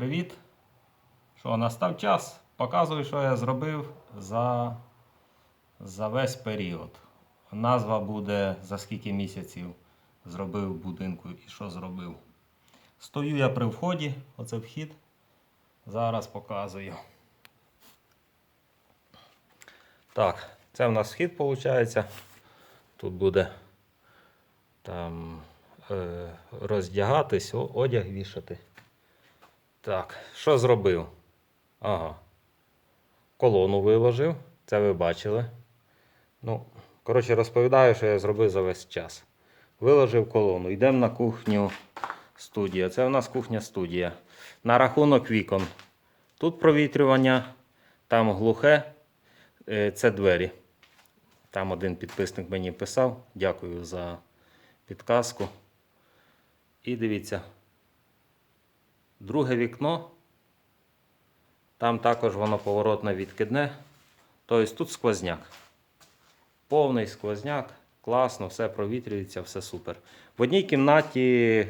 привіт! Що, настав час? Показую, що я зробив за, за весь період. Назва буде за скільки місяців зробив будинку і що зробив. Стою я при вході, оце вхід. Зараз показую. Так, це в нас вхід виходить. Тут буде там е, роздягатись, одяг вішати. Так, що зробив? Ага. Колону виложив, це ви бачили. Ну, коротше, розповідаю, що я зробив за весь час. Виложив колону. Йдемо на кухню студія. Це у нас кухня студія. На рахунок вікон. Тут провітрювання, там глухе, е, це двері. Там один підписник мені писав. Дякую за підказку. І дивіться. Друге вікно. Там також воно поворотне відкидне. Тобто тут сквозняк. Повний сквозняк. Класно, все провітрюється, все супер. В одній кімнаті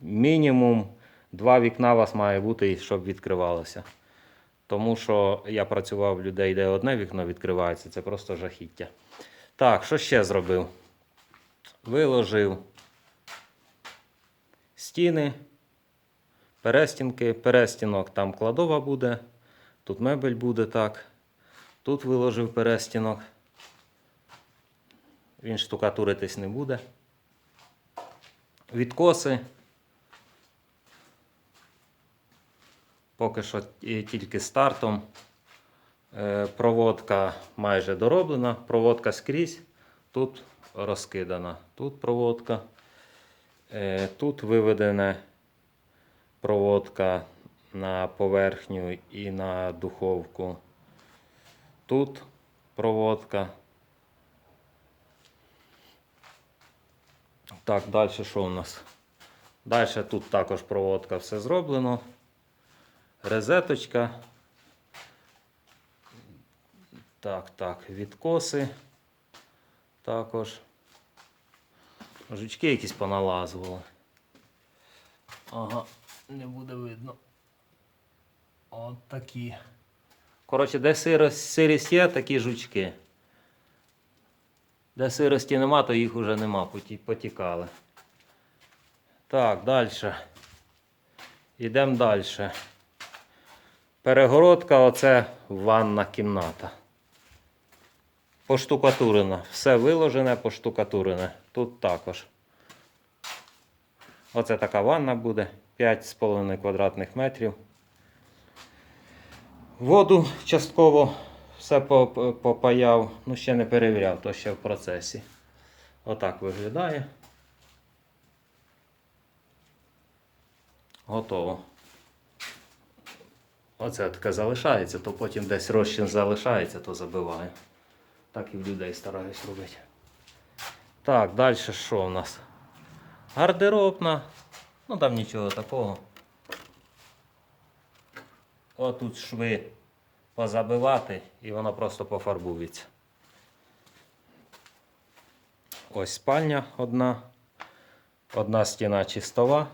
мінімум два вікна у вас має бути, щоб відкривалося. Тому що я працював людей, де одне вікно відкривається, це просто жахіття. Так, що ще зробив? Виложив стіни, перестінки, перестінок там кладова буде, тут мебель буде так. Тут виложив перестінок. Він штукатуритись не буде. Відкоси. Поки що тільки стартом. Е, Проводка майже дороблена, проводка скрізь. Тут розкидана. Тут проводка. Е, Тут виведена проводка на поверхню і на духовку. Тут проводка. Так, далі що у нас? Далі тут також проводка все зроблено. Резеточка. Так, так, відкоси також. Жучки якісь поналазували. Ага, не буде видно. От такі. Коротше, де сирість є, такі жучки. Де сирості нема, то їх вже нема, потікали. Так, далі. Йдемо далі. Перегородка, оце ванна кімната. Поштукатурена. Все виложене, поштукатурене. Тут також. Оце така ванна буде. 5,5 квадратних метрів. Воду частково все попаяв. Ну, ще не перевіряв, то ще в процесі. Отак виглядає. Готово. Оце таке залишається, то потім десь розчин залишається, то забиваю. Так і в людей стараюсь робити. Так, далі що в нас? Гардеробна. Ну там нічого такого. Отут шви позабивати і вона просто пофарбується. Ось спальня одна. Одна стіна чистова.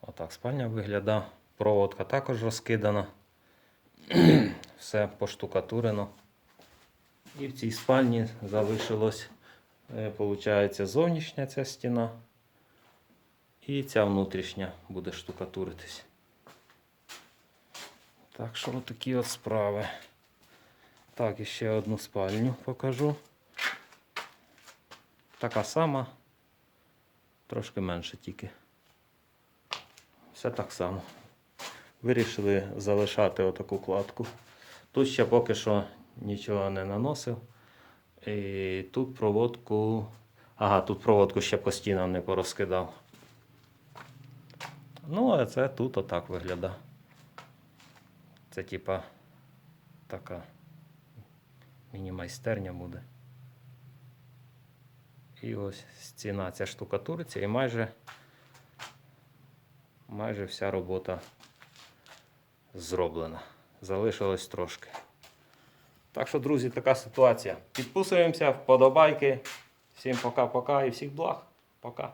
Отак спальня виглядає. Проводка також розкидана. Все поштукатурено. І в цій спальні залишилось, виходить, зовнішня ця стіна. І ця внутрішня буде штукатуритись. Так що такі от справи. Так, і ще одну спальню покажу. Така сама, трошки менше тільки. Все так само. Вирішили залишати отаку кладку. Тут ще поки що нічого не наносив. І тут проводку. Ага, тут проводку ще по стінам не порозкидав. Ну, а це тут отак виглядає. Це типа така міні-майстерня буде. І ось стіна ця штукатуриться і майже, майже вся робота зроблена. Залишилось трошки. Так що, друзі, така ситуація. Підписуємося, вподобайки. Всім пока-пока і всіх благ. Пока.